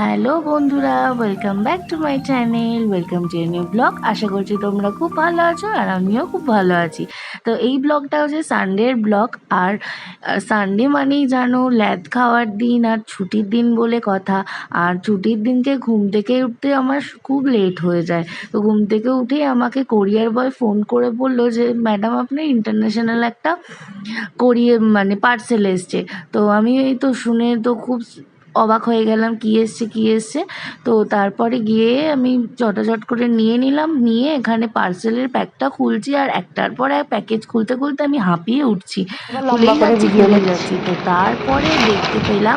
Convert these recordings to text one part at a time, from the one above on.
Hello বন্ধুরা welcome back to my channel welcome to new blog আশা করছি তোমরা খুব ভালো আছো আর আমিও খুব ভালো আছি। তো এই ব্লগটা হচ্ছে সানডের ব্লগ আর সানডে মানেই জানো ল্যাদ খাওয়ার দিন আর ছুটির দিন বলে কথা। আর ছুটির দিনকে ঘুম থেকে উঠতে আমার খুব লেট হয়ে যায়। তো ঘুম থেকে উঠেই আমাকে কোরিয়ার বয় ফোন করে বলল যে ম্যাডাম আপনার ইন্টারন্যাশনাল একটা কোরিয়ার মানে পার্সেল এসছে। তো আমি এই তো শুনে তো খুব অবাক হয়ে গেলাম কী এসছে কী এসছে। তো তারপরে গিয়ে আমি চটাচট করে নিয়ে নিলাম নিয়ে এখানে পার্সেলের প্যাকটা খুলছি আর একটার পর এক প্যাকেজ খুলতে খুলতে আমি হাঁপিয়ে উঠছি। খুলেই যাচ্ছি খুলে যাচ্ছি। তো তারপরে দেখতে পেলাম।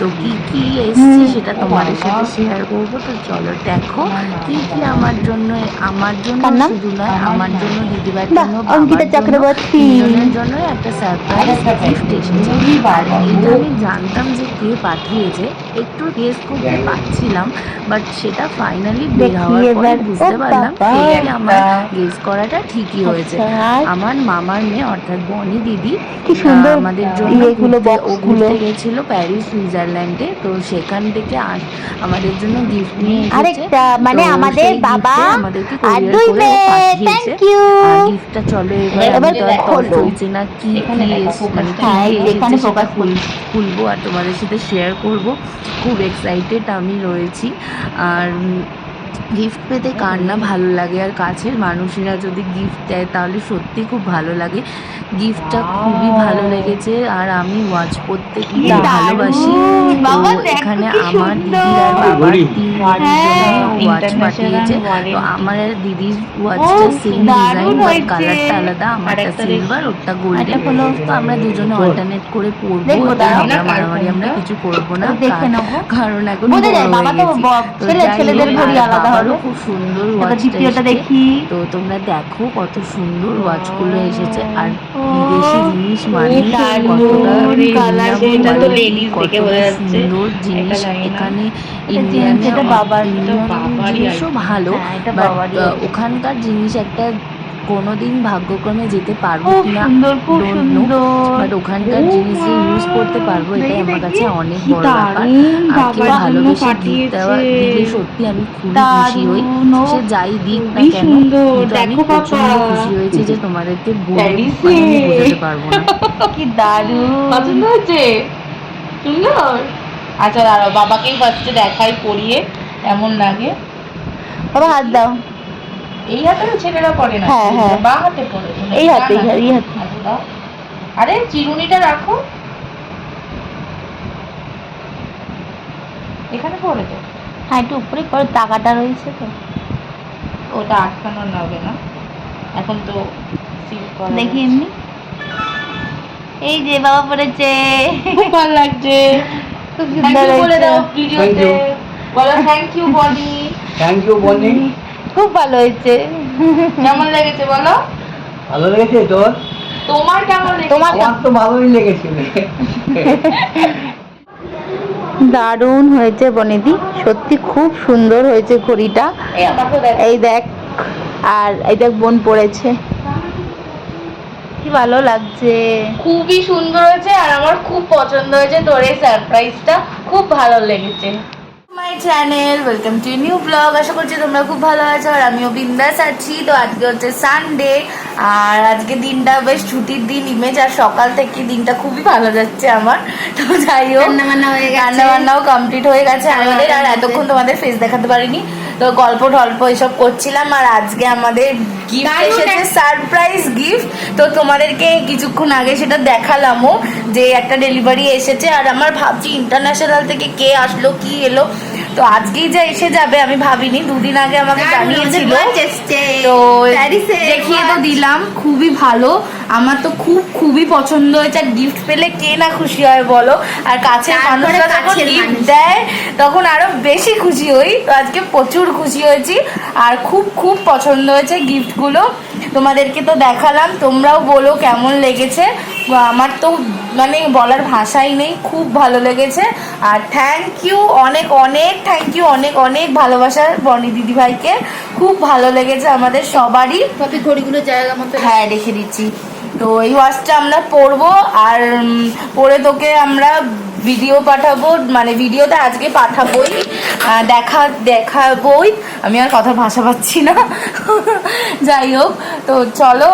তো কি কি এসছে সেটা তোমাদের সাথে শেয়ার করব। তো চলো দেখো কি কি আমার জন্য আমার জন্য শুধু নয় আমার জন্য বাহ, জন্য অঙ্কিতা চক্রবর্তী। জন্য একটা সারপ্রাইজ গিফট এসেছে। আর এটা আমি জানতাম যে কে পাঠিয়েছে একটু গেস করতে পারছিলাম বাট সেটা ফাইনালি বের হওয়ার পরে বুঝতে পারলাম। যে আমার গেস করাটা ঠিকই হয়েছে। আচ্ছা, আমার মামার মেয়ে অর্থাৎ বনি দিদি সুন্দর। আমাদের জন্য ও ঘুরতে গেছিল প্যারিস সুইজারল্যান্ডে। তো সেখান থেকে আমাদের জন্য গিফট নিয়ে এসেছে। আরেকটা মানে আমাদের বাবা আমাদেরকে আর দুই মেয়ে। পাঠিয়েছে। থ্যাংক ইউ গিফটটা চলো এবার এবার হয়েছে না কি কি এস- মানে কি হ্যাঁ, এসেছে সেটা খুলবো আর তোমাদের সাথে শেয়ার করব। খুব এক্সাইটেড আমি রয়েছি। আর গিফট পেতে কার না ভালো লাগে? আর কাছের মানুষেরা যদি গিফট দেয় তাহলে সত্যি খুব ভালো লাগে। গিফটটা খুবই ভালো লেগেছে আর আমি ওয়াচ পরতে খুব দারুণ! ভালোবাসি। তো এখানে আমার দিদির আর বাবার তিন হ্যাঁ, ওয়াচ পাঠিয়েছে তো আমার আর দিদির ওয়াচটা সেম ডিজাইন বাট কালারটা আলাদা আমারটা সিলভার ওটা গোল্ডেন তো আমরা দুজনে অল্টারনেট করে পরবো। আমরা মারামারি আমরা কিছু করব না দেখে কার- নেব। কারণ এখন হয়ে। ব- ছেলেদের ঘড়ি আলাদা হবে। খুব সুন্দর দ্বিতীয়টা দেখি তো তোমরা দেখো কত সুন্দর ওয়াচগুলো এসেছে আর বিদেশি জিনিস মানে কতটা। সুন্দর জিনিস। এখানে বাবার, জিনিসও ভালো হ্যাঁ, বাট ওখানকার জিনিস একটা কোনোদিন ভাগ্যক্রমে যেতে পারব কিনা সুন্দর খুব সুন্দর। বাট ওখানকার জিনিস যে ইউজ করতে পারব এটাই আমার কাছে অনেক বড় ব্যাপার। দারুণ আর কেউ ভালোবেসে গিফট দেওয়া দিলে সত্যি আমি খুবই খুশি হই। দারুণ সে যাই দিক না কেন আমি দেখো প্রচণ্ড খুশি হয়েছি যে তোমাদেরকে বলে বোঝাতে পারব না। কি দারুণ। পছন্দ হচ্ছে সুন্দর। আচ্ছা দাঁড়াও বাবাকেই ফার্স্টে দেখাই পড়িয়ে এমন লাগে? বাবা হাত দাও। এই হাতে ছেলেরা পরে না হ্যাঁ, হ্যাঁ। বা হাতে পরে এই হাতে এই হাতে, এই হাতে। আচ্ছা। আরে চিরুনিটা রাখো। এখানে পড়ে তো। হ্যাঁ একটু উপরে করে টাকাটা রয়েছে তো। ওটা আটকানো হবে না। এখন তো দেখি এমনি। এই যে বাবা পড়েছে। খুব ভালো লাগছে। খুব সুন্দর ইউ বলে দাও ভিডিওতে। বলো thank you Boni. Thank you Boni. খুব ভালো হয়েছে। কেমন লেগেছে বলো? ভালো লেগেছে তোর? তোমার কেমন তোমার তো ভালোই লেগেছে দারুণ হয়েছে বনেদি। সত্যি খুব সুন্দর হয়েছে ঘড়িটা। দেখ। এই দেখ আর এই দেখ বোন পড়েছে। কি ভালো লাগছে। খুবই সুন্দর হয়েছে আর আমার খুব পছন্দ হয়েছে তোর এই সারপ্রাইজটা খুব ভালো লেগেছে। My channel welcome to new blog. আশা করছি তোমরা খুব ভালো আছো আর আমিও বিন্দাস আছি। তো আজকে হচ্ছে সানডে আর আজকে দিনটা বেশ ছুটির দিন ইমেজ আর সকাল থেকে দিনটা খুবই ভালো যাচ্ছে আমার। তো যাই হোক। রান্নাবান্নাও কমপ্লিট হয়ে গেছে আমাদের আর এতক্ষণ তোমাদের ফেস দেখাতে পারিনি। তো গল্প টল্প এসব করছিলাম আর আজকে আমাদের গিফট এসেছে সারপ্রাইজ গিফট তো তোমাদেরকে কিছুক্ষণ আগে সেটা দেখালামও যে একটা ডেলিভারি এসেছে আর আমার ভাবছি ইন্টারন্যাশনাল থেকে কে আসলো কি এলো। তো আজকেই যে এসে যাবে আমি ভাবিনি। দুদিন আগে আমাকে জানিয়েছিল। তো দেখিয়ে তো দিলাম খুবই ভালো। আমার তো খুব খুবই পছন্দ হয়েছে। গিফট পেলে কে না খুশি হয় বলো? আর কাছের মানুষরা যখন গিফট দেয় তখন আরও বেশি খুশি হই। তো আজকে প্রচুর খুশি হয়েছি। আর খুব খুব পছন্দ হয়েছে গিফটগুলো তোমাদেরকে তো দেখালাম তোমরাও বলো কেমন লেগেছে। আমার তো মানে বলার ভাষাই নেই খুব ভালো লেগেছে। আর থ্যাংক ইউ অনেক অনেক থ্যাংক ইউ অনেক অনেক ভালোবাসার বনি দিদিভাইকে। খুব ভালো লেগেছে আমাদের সবারই। ঘড়িগুলো জায়গা মতো হ্যাঁ রেখে দিচ্ছি। তো এই ওয়াচটা আমরা পরবো আর পরে তোকে আমরা ভিডিও পাঠাবো মানে ভিডিওতে আজকে পাঠাবোই। দেখা দেখাবোই। আমি আর কথা ভাষা পাচ্ছি না। যাই হোক। তো চলো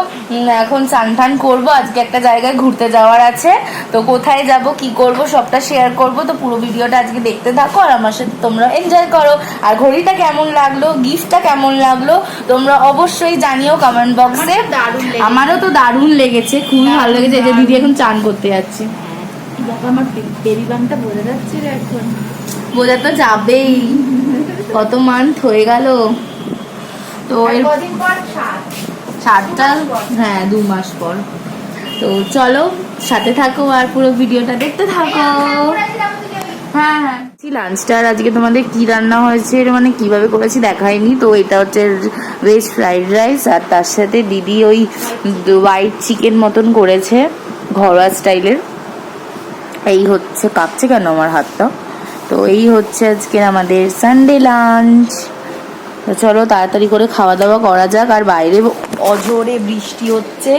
এখন স্নান টান করব। আজকে একটা জায়গায় ঘুরতে যাওয়ার আছে। তো কোথায় যাব কি করব সবটা শেয়ার করব। তো পুরো ভিডিওটা আজকে দেখতে থাকো আর আমার সাথে তোমরা এনজয় করো। আর ঘড়িটা কেমন লাগল গিফটটা কেমন লাগল তোমরা অবশ্যই জানিও কমেন্ট বক্সে আমারও তো দারুণ লেগেছে। খুবই ভালো লেগেছে। যে দিদি এখন চান করতে যাচ্ছে। আমার বেবি বামটা বোঝা যাচ্ছে রে এখন। বোঝা তো যাবেই। কত মান্থ হয়ে গেল। তো এর সাতটা হ্যাঁ দু মাস পর। তো চলো, সাথে থাকো আর পুরো ভিডিওটা দেখতে থাকো। হ্যাঁ হ্যাঁ। লাঞ্চটা আর আজকে তোমাদের কি রান্না হয়েছে এর মানে কীভাবে করেছি দেখাইনি। তো এটা হচ্ছে ভেজ ফ্রাইড রাইস আর তার সাথে দিদি ওই হোয়াইট চিকেন মতন করেছে, ঘরোয়া স্টাইলের। এই হচ্ছে কাঁপছে কেন আমার হাতটা? তো এই হচ্ছে আজকে আমাদের সানডে লাঞ্চ চলো তাড়াতাড়ি করে খাওয়া দাওয়া করা যাক, আর বাইরে অজোরে বৃষ্টি হচ্ছে।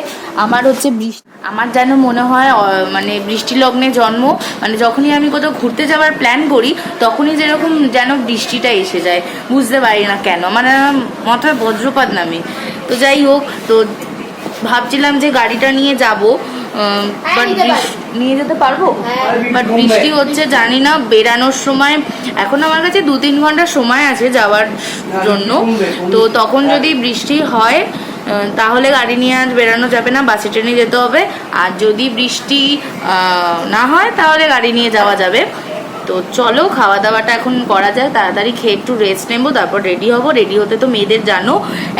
আমার হচ্ছে বৃষ্টি আমার যেন মনে হয় মানে বৃষ্টি লগ্নে জন্ম মানে যখনই আমি কোথাও ঘুরতে যাওয়ার প্ল্যান করি, তখনই যেরকম যেন বৃষ্টিটা এসে যায়। বুঝতে পারি না কেন মানে মাথায় বজ্রপাত নামে। তো যাই হোক, তো ভাবছিলাম যে গাড়িটা নিয়ে যাব। বাট নিয়ে যেতে পারব? বাট বৃষ্টি হচ্ছে জানি না বেরানোর সময় এখন আমার কাছে দু তিন ঘণ্টা সময় আছে যাওয়ার জন্য। তো তখন যদি বৃষ্টি হয় তাহলে গাড়ি নিয়ে আর বেরানো যাবে না বাসে ট্রেনে যেতে হবে। আর যদি বৃষ্টি না হয় তাহলে গাড়ি নিয়ে যাওয়া যাবে। তো চলো খাওয়া দাওয়াটা এখন করা যায় তাড়াতাড়ি খেয়ে একটু রেস্ট নেব, তারপর রেডি হব। রেডি হতে তো মেয়েদের জানো,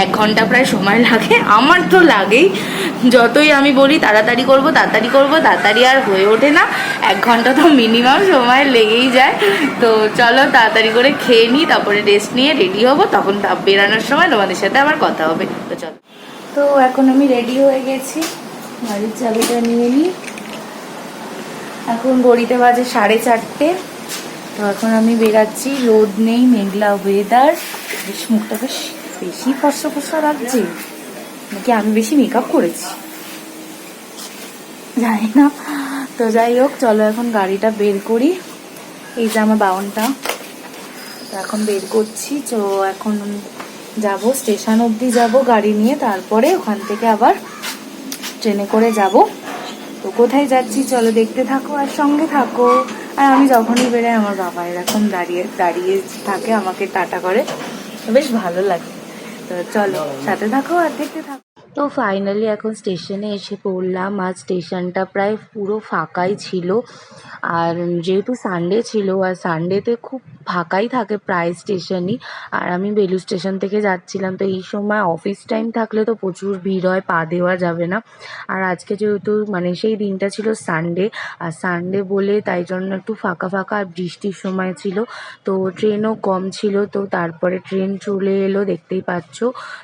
এক ঘণ্টা প্রায় সময় লাগে, আমার তো লাগেই। যতই আমি বলি তাড়াতাড়ি করব তাড়াতাড়ি করব, তাড়াতাড়ি আর হয়ে ওঠে না। এক ঘণ্টা তো মিনিমাম সময় লেগেই যায়। তো চলো, তাড়াতাড়ি করে খেয়ে নিই তারপরে রেস্ট নিয়ে রেডি হব, তখন বেরানোর সময় তোমাদের সাথে আবার কথা হবে। তো চলো। তো এখন আমি রেডি হয়ে গেছি, বাড়ির চাবিটা নিয়ে নিই এখন ঘড়িতে বাজে সাড়ে চারটে। তো এখন আমি বেরাচ্ছি, রোদ নেই, মেঘলা ওয়েদার বেশ মুখটা বেশ বেশি ফসা ফসা লাগছে। নাকি আমি বেশি মেকআপ করেছি? জানি না। তো যাই হোক, চলো এখন গাড়িটা বের করি। এই যে আমার বাউনটা তো এখন বের করছি। তো এখন যাব, স্টেশন অবধি যাব গাড়ি নিয়ে। তারপরে ওখান থেকে আবার ট্রেনে করে যাব। তো কোথায় যাচ্ছি? চলো দেখতে থাকো আর সঙ্গে থাকো। আর আমি যখনই বেরোই, আমার বাবা এরকম দাঁড়িয়ে দাঁড়িয়ে থাকে, আমাকে টাটা করে। বেশ ভালো লাগে। তো চলো, সাথে থাকো আর দেখতে থাকো। তো ফাইনালি এখন স্টেশনে এসে পড়লাম। আর স্টেশনটা প্রায় পুরো ফাঁকাই ছিল। আর যেহেতু সানডে ছিল, আর সানডেতে খুব ফাঁকাই থাকে প্রায় স্টেশনই আর আমি বেলু স্টেশন থেকে যাচ্ছিলাম, তো এই সময় অফিস টাইম থাকলে তো প্রচুর ভিড় হয়, পা দেওয়া যাবে না। আর আজকে যেহেতু মানে সেই দিনটা ছিল সানডে আর সানডে বলে তাই জন্য একটু ফাঁকা ফাঁকা আর বৃষ্টির সময় ছিল। তো ট্রেনও কম ছিল, তো তারপরে ট্রেন চলে এলো, দেখতেই পাচ্ছ।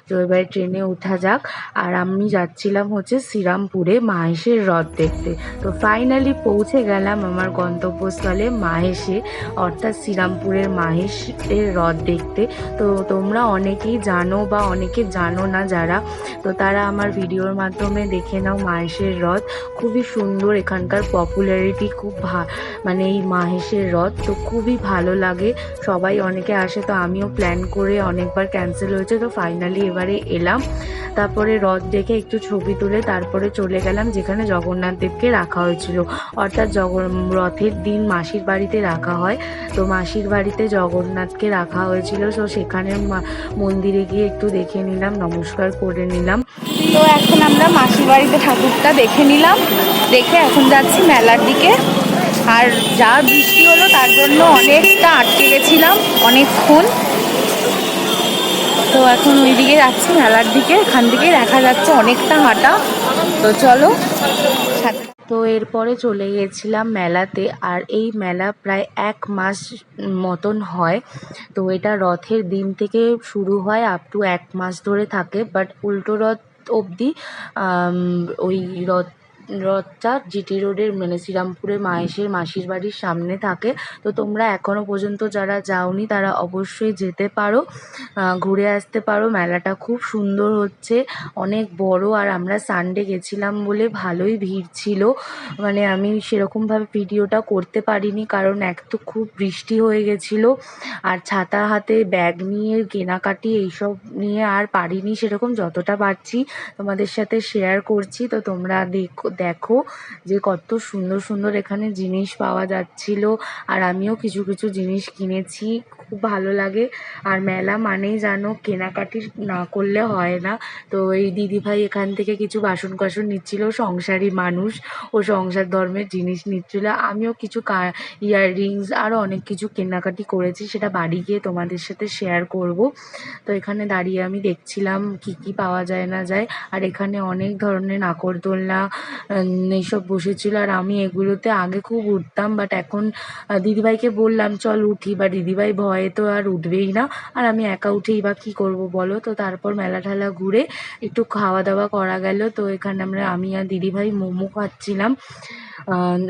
তো এবারে ট্রেনে ওঠা যাক। আর আমি যাচ্ছিলাম হচ্ছে শ্রীরামপুরে মাহেশের হ্রদ দেখতে। তো ফাইনালি পৌঁছে গেলাম আমার গন্তব্যস্থলে মাহেশে, অর্থাৎ শ্রীরামপুরের মাহেশের হ্রদ দেখতে। তো তোমরা অনেকেই জানো বা অনেকে জানো না যারা, তো তারা আমার ভিডিওর মাধ্যমে দেখে নাও মাহেশের হ্রদ খুবই সুন্দর, এখানকার পপুলারিটি খুব ভা- মানে এই মাহেশের হ্রদ তো খুবই ভালো লাগে, সবাই অনেকে আসে। তো আমিও প্ল্যান করে অনেকবার ক্যান্সেল হয়েছে। তো ফাইনালি এবারে এলাম। তারপরে হ্রদ দেখে একটু ছবি তুলে তারপরে চলে গেলাম, যেখানে জগন্নাথ দেবকে রাখা হয়েছিল। অর্থাৎ জগন, রথের দিন মাসির বাড়িতে রাখা হয়। তো মাসির বাড়িতে জগন্নাথকে রাখা হয়েছিল। তো সেখানে মন্দিরে গিয়ে একটু দেখে নিলাম, নমস্কার করে নিলাম। তো এখন আমরা মাসির বাড়িতে ঠাকুরটা দেখে নিলাম। দেখে এখন যাচ্ছি মেলার দিকে। আর যা বৃষ্টি হলো তার জন্য অনেকটা আটকে গেছিলাম, অনেকক্ষণ। তো এখন ওইদিকে যাচ্ছি, মেলার দিকে। এখান থেকে দেখা যাচ্ছে অনেকটা হাঁটা। তো চলো তো এরপরে চলে গেছিলাম মেলাতে, আর এই মেলা প্রায় এক মাস মতন হয়। তো এটা রথের দিন থেকে শুরু হয় আপ টু এক মাস ধরে থাকে। বাট উল্টো রথ অবধি ওই রথ রথটা জিটি রোডের মানে শ্রীরামপুরে মায়েশের মাসির বাড়ির সামনে থাকে। তো তোমরা এখনও পর্যন্ত যারা যাওনি, তারা অবশ্যই যেতে পারো ঘুরে আসতে পারো। মেলাটা খুব সুন্দর হচ্ছে, অনেক বড়। আর আমরা সানডে গেছিলাম বলে ভালোই ভিড় ছিল। মানে আমি সেরকমভাবে ভিডিওটা করতে পারিনি, কারণ এক তো খুব বৃষ্টি হয়ে গেছিল। আর ছাতা হাতে ব্যাগ নিয়ে কেনাকাটি এইসব নিয়ে আর পারিনি, সেরকম যতটা পারছি তোমাদের সাথে শেয়ার করছি। তো তোমরা দেখো দেখো যে কত সুন্দর সুন্দর এখানে জিনিস পাওয়া যাচ্ছিল। আর আমিও কিছু কিছু জিনিস কিনেছি। খুব ভালো লাগে। আর মেলা মানেই জানো, কেনাকাটি না করলে হয় না। তো এই দিদিভাই এখান থেকে কিছু বাসন কোসন নিচ্ছিল, সংসারী মানুষ ও সংসার ধর্মের জিনিস নিচ্ছিল। আমিও কিছু ইয়াররিংস আরও অনেক কিছু কেনাকাটি করেছি, সেটা বাড়ি গিয়ে তোমাদের সাথে শেয়ার করব। তো এখানে দাঁড়িয়ে আমি দেখছিলাম কি কি পাওয়া যায় না যায়। আর এখানে অনেক ধরনের নাকরদোলনা এইসব বসেছিল। আর আমি এগুলোতে আগে খুব উঠতাম বাট এখন দিদিভাইকে বললাম, চল উঠি। বা দিদিভাই ভয়ে তো আর উঠবেই না। আর আমি একা উঠেই বা কী করব বলো? তো তারপর মেলা ঠেলা ঘুরে একটু খাওয়া দাওয়া করা গেল। তো এখানে আমরা, আমি আর দিদিভাই মোমো খাচ্ছিলাম।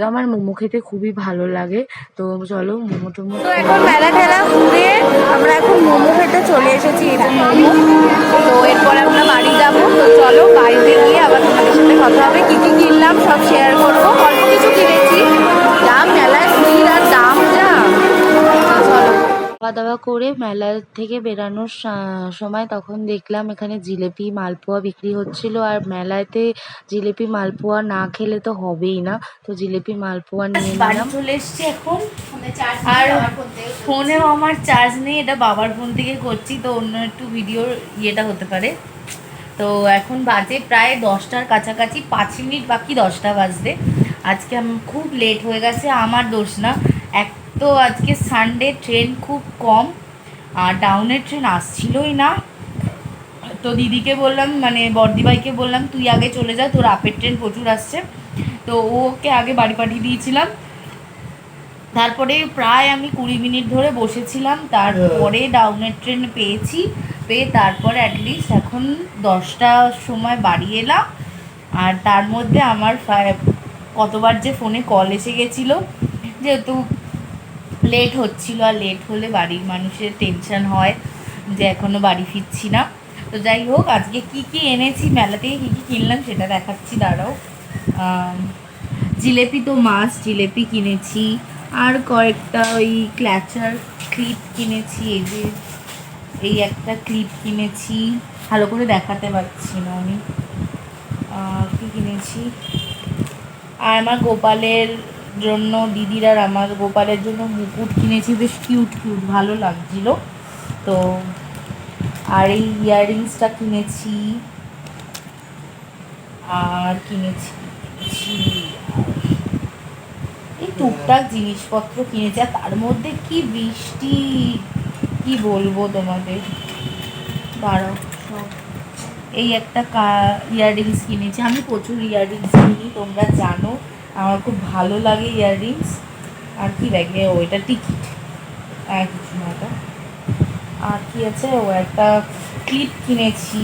আমার মোমো খেতে খুবই ভালো লাগে। তো চলো, মোমো টোমো তো এখন মেলা ঠেলা ঘুরে আমরা এখন মোমো খেতে চলে এসেছি তো এরপর আমরা বাড়ি যাব। তো চলো, বাড়িতে গিয়ে আবার তোমাদের সাথে কথা হবে। কি কি কিনলাম সব শেয়ার করব। অল্প কিছু কিনেছি। যা মেলায় খাওয়া দাওয়া করে মেলা থেকে বেরানোর সময় তখন দেখলাম এখানে জিলেপি মালপোয়া বিক্রি হচ্ছিল। আর মেলাতে জিলেপি মালপোয়া না খেলে তো হবেই না। তো জিলেপি মালপোয়া নিয়ে নিলাম। চলে এসছি এখন। আর ফোনেও আমার চার্জ নেই এটা বাবার ফোন থেকে করছি। তো অন্য একটু ভিডিওর ইয়েটা হতে পারে। তো এখন বাজে প্রায় দশটার কাছাকাছি পাঁচ মিনিট বাকি দশটা বাজতে আজকে আম- খুব লেট হয়ে গেছে আমার দোষ না। এক তো আজকে সানডে ট্রেন খুব কম, আর ডাউনের ট্রেন আসছিলই না। তো দিদিকে বললাম মানে বর্দিভাইকে বললাম, তুই আগে চলে যা, তোর আপের ট্রেন প্রচুর আসছে। তো ওকে আগে বাড়ি পাঠিয়ে দিয়েছিলাম। তারপরে প্রায় আমি কুড়ি মিনিট ধরে বসেছিলাম। তারপরে ডাউনের ট্রেন পেয়েছি, পেয়ে তারপরে অ্যাটলিস্ট এখন দশটার সময় বাড়ি এলাম। আর তার মধ্যে আমার কতবার যে ফোনে কল এসে গেছিল, যেহেতু লেট হচ্ছিল আর লেট হলে বাড়ির মানুষের টেনশন হয় যে এখনও বাড়ি ফিরছি না। তো যাই হোক, আজকে কি কি এনেছি, মেলা থেকে কী কী কিনলাম সেটা দেখাচ্ছি, দাঁড়াও। জিলেপি তো মাছ জিলেপি কিনেছি। আর কয়েকটা ওই ক্ল্যাচার ক্লিপ কিনেছি, এই যে, এই একটা ক্লিপ কিনেছি। ভালো করে দেখাতে পারছি না আমি। কী কিনেছি? আর আমার গোপালের জন্য দিদির আমার গোপালের জন্য মুকুট কিনেছি, বেশ কিউট কিউট ভালো লাগছিল। তো আর এই ইয়াররিংসটা কিনেছি, আর কিনেছি এই টুকটাক জিনিসপত্র কিনেছি, আর তার মধ্যে কি বৃষ্টি, কি বলব তোমাদের? সব। এই একটা কা ইয়াররিংস কিনেছি, আমি প্রচুর ইয়াররিংস কিনি, তোমরা জানো। আমার খুব ভালো লাগে ইয়াররিংস। আর কি ব্যাগে ও এটা টিকিট আর কিছু না এটা। আর কি আছে ও একটা ক্লিপ কিনেছি।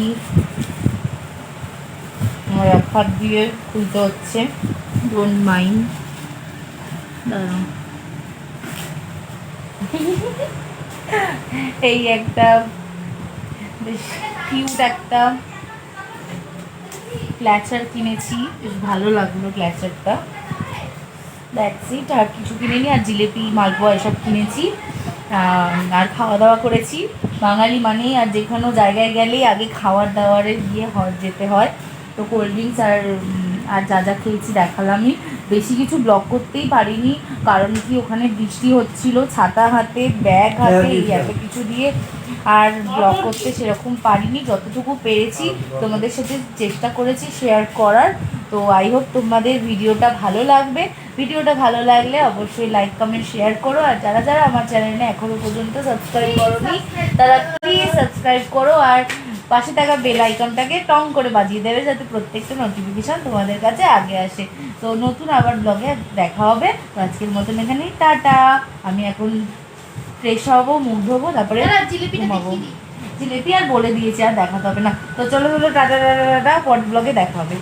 আমার এক হাত দিয়ে খুলতে হচ্ছে। ডোন্ট মাইন্ড দাঁড়াও এই একটা বেশ কিউট একটা ক্ল্যাচার কিনেছি। বেশ ভালো লাগল ক্ল্যাচারটা দ্যাটস ইট আর কিছু কিনিনি, আর জিলেপি, মালপোয়া এসব কিনেছি। আর খাওয়া দাওয়া করেছি। বাঙালি মানেই আর যেখানেও জায়গায় গেলেই আগে খাওয়ার দাওয়ারে গিয়ে যেতে হয়। তো কোল্ড ড্রিঙ্কস আর আর যা যা খেয়েছি দেখালামই। বেশি কিছু ব্লক করতেই পারিনি কারণ কি ওখানে বৃষ্টি হচ্ছিল ছাতা হাতে ব্যাগ হাতে এই এত কিছু দিয়ে আর ব্লগ করতে সেরকম পারিনি যতটুকু পেরেছি। তোমাদের সাথে চেষ্টা করেছি শেয়ার করার। তো আই হোপ তোমাদের ভিডিওটা ভালো লাগবে। ভিডিওটা ভালো লাগলে অবশ্যই লাইক কমেন্ট শেয়ার করো। আর যারা যারা আমার চ্যানেলে এখনও পর্যন্ত সাবস্ক্রাইব করোনি তারা প্লিজ সাবস্ক্রাইব করো। আর পাশে থাকা বেল আইকনটাকে টং করে বাজিয়ে দেবে যাতে প্রত্যেকটা নোটিফিকেশান তোমাদের কাছে আগে আসে। তো নতুন আবার ব্লগে দেখা হবে। তো আজকের মতন এখানেই টাটা। আমি এখন ফ্রেশ হব মুখ ধোবো তারপরে ঘুমাবো। জিলিপি আর বলে দিয়েছি আর দেখাতে হবে না। তো চলো চলো টাটা টাটা টাটা পর ব্লগে দেখা হবে।